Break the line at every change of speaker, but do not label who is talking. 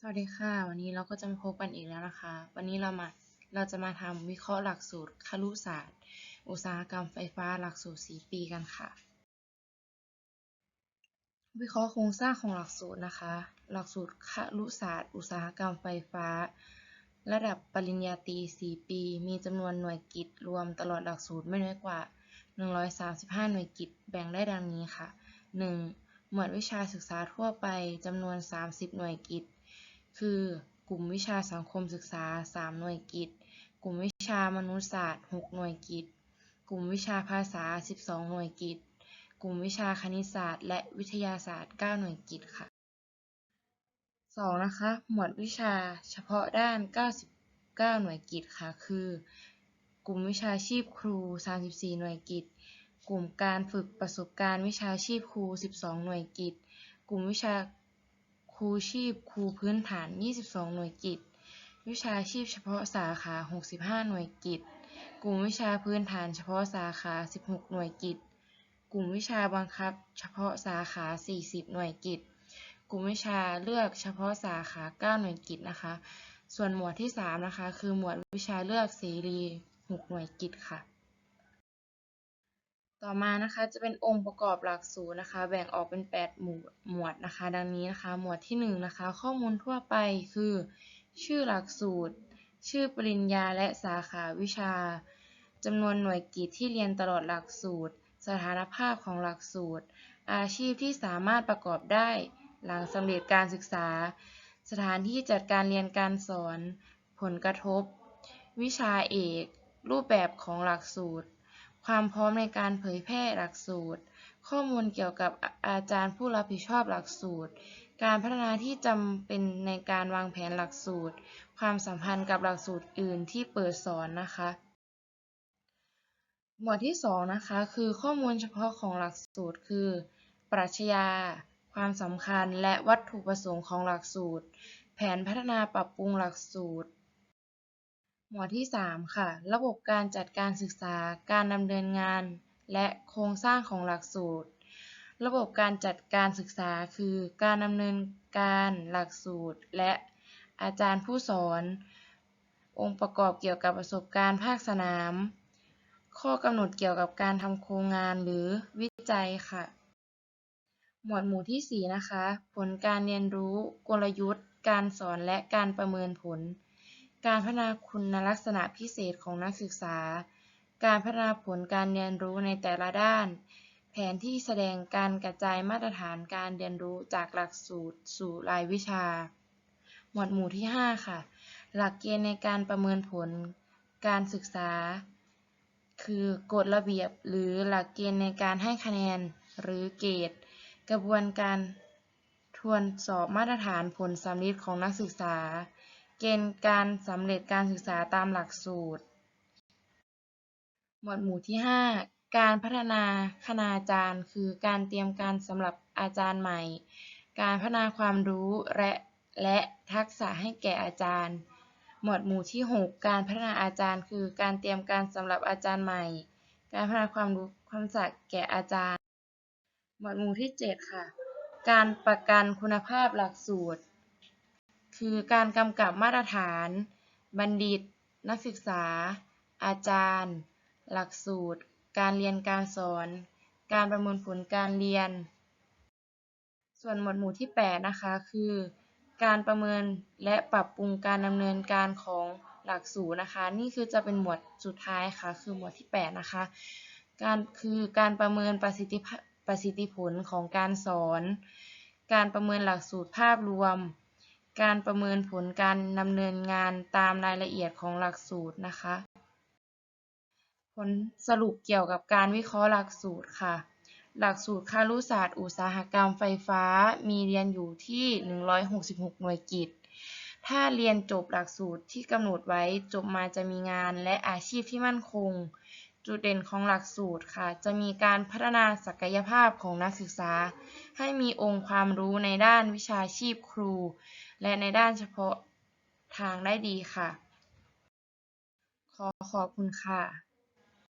สวัสดีค่ะ วันนี้เราก็จะมาพบกันอีกแล้วนะคะ วันนี้เรามาเราจะมาทำวิเคราะห์หลักสูตรครุศาสตร์ อุตสาหกรรมไฟฟ้าหลักสูตร 4 ปีกันค่ะ วิเคราะห์โครงสร้างของหลักสูตรนะคะ หลักสูตรครุศาสตร์ อุตสาหกรรมไฟฟ้า ระดับปริญญาตรี 4 ปี มีจำนวนหน่วยกิจรวมตลอดหลักสูตรไม่น้อยกว่า 135 หน่วยกิจแบ่งได้ดังนี้ค่ะ 1. หมวดวิชาศึกษาทั่วไปจำนวน 30 หน่วยกิจ คือกลุ่มวิชาสังคมศึกษา 3 หน่วยกิจ กลุ่มวิชามนุษยศาสตร์ 6 หน่วยกิจ กลุ่มวิชาภาษา 12 หน่วยกิจ กลุ่มวิชาคณิตศาสตร์ และวิทยาศาสตร์ 9 หน่วยกิจค่ะ 2. นะคะ หมวดวิชาเฉพาะด้าน 99 หน่วยกิจค่ะ คือ กลุ่มวิชาชีพครู 34 หน่วยกิจ กลุ่มการฝึกประสบการณ์วิชาชีพครู 12 หน่วยกิจ กลุ่มวิชา ครูชีพครูพื้นฐาน 22 หน่วยกิจวิชาชีพเฉพาะสาขา 65 หน่วยกิจกลุ่มวิชาพื้นฐานเฉพาะสาขา 16 หน่วยกิจกลุ่มวิชาบังคับ เฉพาะสาขา 40 หน่วยกิจกลุ่มวิชาเลือกเฉพาะสาขา 9 หน่วยกิจนะคะ ส่วนหมวดที่ 3 นะคะ คือหมวดวิชาเลือกเสรี 6 หน่วยกิจค่ะ ต่อมานะคะจะเป็นองค์ประกอบหลักสูตรนะคะ แบ่งออกเป็น 8 หมวดหมวดนะคะ ดังนี้นะคะ หมวดที่1นะคะ ข้อมูลทั่วไปคือ ชื่อหลักสูตร ชื่อปริญญาและสาขาวิชาจำนวนหน่วยกิจที่เรียนตลอดหลักสูตร สถานภาพของหลักสูตร อาชีพที่สามารถประกอบได้ หลังสำเร็จการศึกษา สถานที่จัดการเรียนการสอน ผลกระทบ วิชาเอก รูปแบบของหลักสูตร ความพร้อมในการเผยแพร่หลักสูตร ข้อมูลเกี่ยวกับอาจารย์ผู้รับผิดชอบหลักสูตร การพัฒนาที่จำเป็นในการวางแผนหลักสูตร ความสัมพันธ์กับหลักสูตรอื่นที่เปิดสอนนะคะ หมวดที่2นะคะคือข้อมูลเฉพาะของหลักสูตร คือ ปรัชญา ความสำคัญและวัตถุประสงค์ของหลักสูตร แผนพัฒนาปรับปรุงหลักสูตร หมวดที่ 3 ค่ะ ระบบการจัดการศึกษา การดำเนินงาน และโครงสร้างของหลักสูตร ระบบการจัดการศึกษาคือ การดำเนินการหลักสูตร และอาจารย์ผู้สอน องค์ประกอบเกี่ยวกับประสบการณ์ภาคสนาม ข้อกำหนดเกี่ยวกับการทำโครงงานหรือวิจัยค่ะ หมวดหมู่ที่ 4 นะคะ ผลการเรียนรู้ กลยุทธ์ การสอนและการประเมินผล การพัฒนาคุณลักษณะพิเศษของนักศึกษา การพัฒนาผลการเรียนรู้ในแต่ละด้าน แผนที่แสดงการกระจายมาตรฐานการเรียนรู้จากหลักสูตรสู่รายวิชา หมวดหมู่ที่ 5 ค่ะ หลักเกณฑ์ในการประเมินผลการศึกษา คือกฎระเบียบหรือหลักเกณฑ์ในการให้คะแนนหรือเกรด กระบวนการทวนสอบมาตรฐานผลสำลิดของนักศึกษา เกณฑ์การสำเร็จการศึกษาตามหลักสูตร หมวดหมู่ที่ 5 การพัฒนาคณาจารย์ คือการเตรียมการสำหรับอาจารย์ใหม่ การพัฒนาความรู้และและทักษะให้แก่อาจารย์ หมวดหมู่ที่ 6 การพัฒนาอาจารย์ คือการเตรียมการสำหรับอาจารย์ใหม่ การพัฒนาความรู้ความทักแก่อาจารย์ หมวดหมู่ที่ 7 ค่ะ การประกันคุณภาพหลักสูตร คือการกำกับมาตรฐาน บัณฑิต นักศึกษา อาจารย์ หลักสูตร การเรียนการสอน การประเมินผลการเรียน ส่วนหมวดหมู่ที่ 8 นะคะ คือ การประเมินและปรับปรุงการดำเนินการของหลักสูตรนะคะ นี่คือจะเป็นหมวดสุดท้ายค่ะ คือหมวดที่ 8 นะคะ การคือการประเมินประสิทธิประสิทธิผลของการสอน การประเมินหลักสูตรภาพรวม การประเมินผลการดำเนินงานตามรายละเอียดของหลักสูตรนะคะ ผลสรุปเกี่ยวกับการวิเคราะห์หลักสูตรค่ะ หลักสูตรคารุศาสตร์อุตสาหกรรมไฟฟ้ามีเรียนอยู่ที่ 166 หน่วยกิต ถ้าเรียนจบหลักสูตรที่กำหนดไว้จบมาจะมีงานและอาชีพที่มั่นคง จุดเด่นของหลักสูตรค่ะ จะมีการพัฒนาศักยภาพของนักศึกษา ให้มีองค์ความรู้ในด้านวิชาชีพครู และในด้านเฉพาะทางได้ดีค่ะ ขอขอบคุณค่ะ